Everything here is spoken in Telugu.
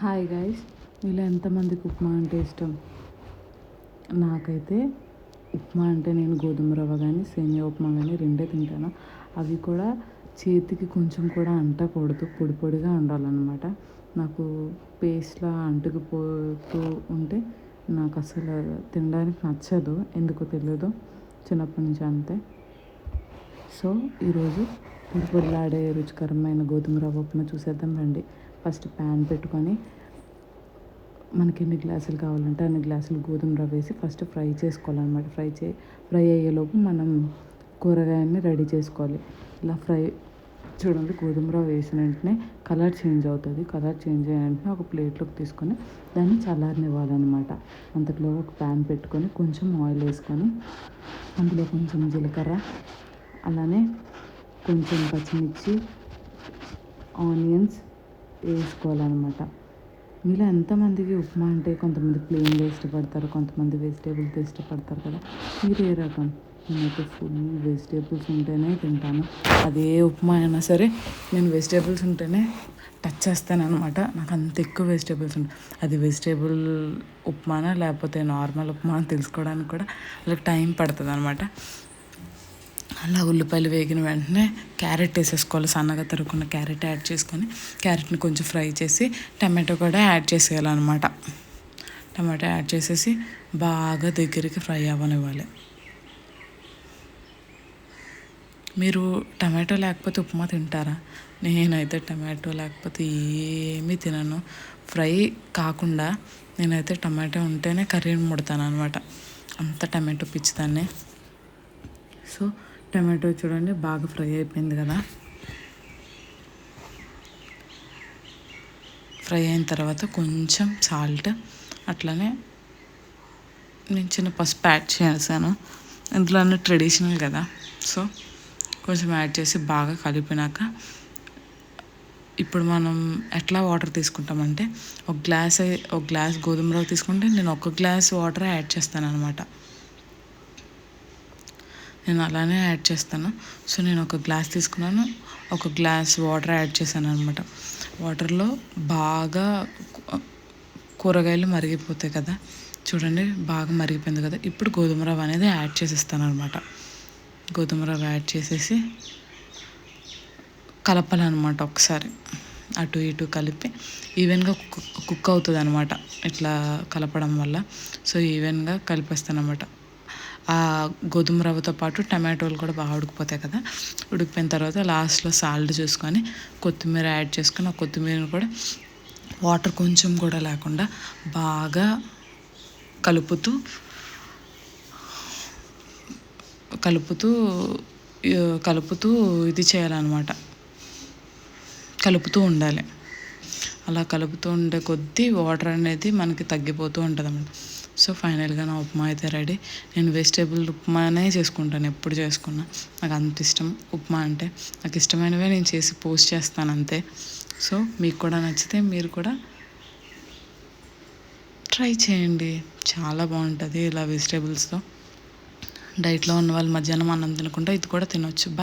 హాయ్ గైస్ మీలో ఎంతమందికి ఉప్మా అంటే ఇష్టం? నాకైతే ఉప్మా అంటే నేను గోధుమ రవ్వ కానీ సేమియా ఉప్మా కానీ రెండే తింటాను. అవి కూడా చేతికి కొంచెం కూడా అంటకూడదు పొడి పొడిగా ఉండాలన్నమాట. నాకు పేస్ట్లా అంటుకుపోతూ ఉంటే నాకు అసలు తినడానికి నచ్చదు. ఎందుకో తెలియదు చిన్నప్పటి నుంచి అంతే. సో ఈరోజు పొడి పొడిలాడే రుచికరమైన గోధుమ రవ్వ ఉప్మా చూసేద్దాం రండి. ఫస్ట్ ప్యాన్ పెట్టుకొని మనకి ఎన్ని గ్లాసులు కావాలంటే అన్ని గ్లాసులు గోధుమ రవ్వ వేసి ఫస్ట్ ఫ్రై చేసుకోవాలన్నమాట. ఫ్రై చే ఫ్రై అయ్యేలోపు మనం కూరగాయని రెడీ చేసుకోవాలి. ఇలా ఫ్రై చూడండి గోధుమ రవ్వ వేసిన వెంటనే కలర్ చేంజ్ అవుతుంది. కలర్ చేంజ్ అయిన వెంటనే ఒక ప్లేట్లోకి తీసుకొని దాన్ని చల్లారనివ్వాలన్నమాట. అంతట్లో ఒక ప్యాన్ పెట్టుకొని కొంచెం ఆయిల్ వేసుకొని అందులో కొంచెం జీలకర్ర అలానే కొంచెం పచ్చిమిర్చి ఆనియన్స్ వేసుకోవాలన్నమాట. మీలో ఎంతమందికి ఉప్మా అంటే కొంతమంది ప్లెయిన్గా ఇష్టపడతారు కొంతమంది వెజిటేబుల్తో ఇష్టపడతారు కదా? మీరు ఏ రకం? నేనైతే ఫుల్ వెజిటేబుల్స్ ఉంటేనే తింటాను. అదే ఉప్మా అయినా సరే నేను వెజిటేబుల్స్ ఉంటేనే టచ్ చేస్తాను అనమాట నాకు అంత ఎక్కువ వెజిటేబుల్స్ ఉంటాయి అది వెజిటేబుల్ ఉప్మానా లేకపోతే నార్మల్ ఉప్మా అని తెలుసుకోవడానికి కూడా వాళ్ళకి టైం పడుతుంది అనమాట అలా ఉల్లిపాయలు వేగిన వెంటనే క్యారెట్ వేసేసుకోవాలి. సన్నగా తరుక్కున్న క్యారెట్ యాడ్ చేసుకొని క్యారెట్ని కొంచెం ఫ్రై చేసి టమాటో కూడా యాడ్ చేసేయాలన్నమాట. టమాటో యాడ్ చేసేసి బాగా దగ్గరికి ఫ్రై అవ్వనివ్వాలి. మీరు టమాటో లేకపోతే ఉప్మా తింటారా? నేనైతే టమాటో లేకపోతే ఏమీ తినను. ఫ్రై కాకుండా నేనైతే టమాటో ఉంటేనే కర్రీని ముడతాను అనమాట అంత టమాటో పిచ్చిదాన్ని. సో టమాటో చూడండి బాగా ఫ్రై అయిపోయింది కదా. ఫ్రై అయిన తర్వాత కొంచెం సాల్ట్ అట్లానే నేను చిన్న పసుపు యాడ్ చేసాను ఇందులో అన్నీ ట్రెడిషనల్ కదా. సో కొంచెం యాడ్ చేసి బాగా కలిపినాక ఇప్పుడు మనం ఎట్లా వాటర్ తీసుకుంటామంటే ఒక గ్లాస్ ఒక గ్లాస్ గోధుమ రవ్వ తీసుకుంటే నేను ఒక గ్లాస్ వాటర్ యాడ్ చేస్తాను అనమాట నేను అలానే యాడ్ చేస్తాను. సో నేను ఒక గ్లాస్ తీసుకున్నాను. ఒక గ్లాస్ వాటర్ యాడ్ చేశాను అనమాట వాటర్లో బాగా కూరగాయలు మరిగిపోతాయి కదా. చూడండి బాగా మరిగిపోయింది కదా. ఇప్పుడు గోధుమ రవ్వ అనేది యాడ్ చేసేస్తాను అనమాట గోధుమ రవ్వ యాడ్ చేసేసి కలపాలన్నమాట ఒకసారి. అటు ఇటు కలిపి. ఈవెన్గా కుక్ అవుతుంది అనమాట ఇట్లా కలపడం వల్ల. సో ఈవెన్గా కలిపేస్తాను అనమాట ఆ గోధుమ రవ్వతో పాటు టమాటోలు కూడా బాగా ఉడికిపోతాయి కదా. ఉడికిపోయిన తర్వాత లాస్ట్లో సాల్ట్ చూసుకొని కొత్తిమీర యాడ్ చేసుకొని ఆ కొత్తిమీరను కూడా వాటర్ కొంచెం కూడా లేకుండా బాగా కలుపుతూ కలుపుతూ కలుపుతూ ఇది చేయాలన్నమాట. కలుపుతూ ఉండాలి. అలా కలుపుతూ ఉండే కొద్దీ వాటర్ అనేది మనకి తగ్గిపోతూ ఉంటుంది అన్నమాట సో ఫైనల్గా నా ఉప్మా అయితే రెడీ. నేను వెజిటేబుల్ ఉప్మానే చేసుకుంటాను ఎప్పుడు చేసుకున్నా. నాకు అంత ఇష్టం ఉప్మా అంటే. నాకు ఇష్టమైనవే నేను చేసి పోస్ట్ చేస్తాను అంతే. సో మీకు కూడా నచ్చితే మీరు కూడా ట్రై చేయండి. చాలా బాగుంటుంది ఇలా వెజిటేబుల్స్తో. డైట్లో ఉన్న వాళ్ళు మధ్యాహ్నం అన్నం తినకుండా ఇది కూడా తినొచ్చు.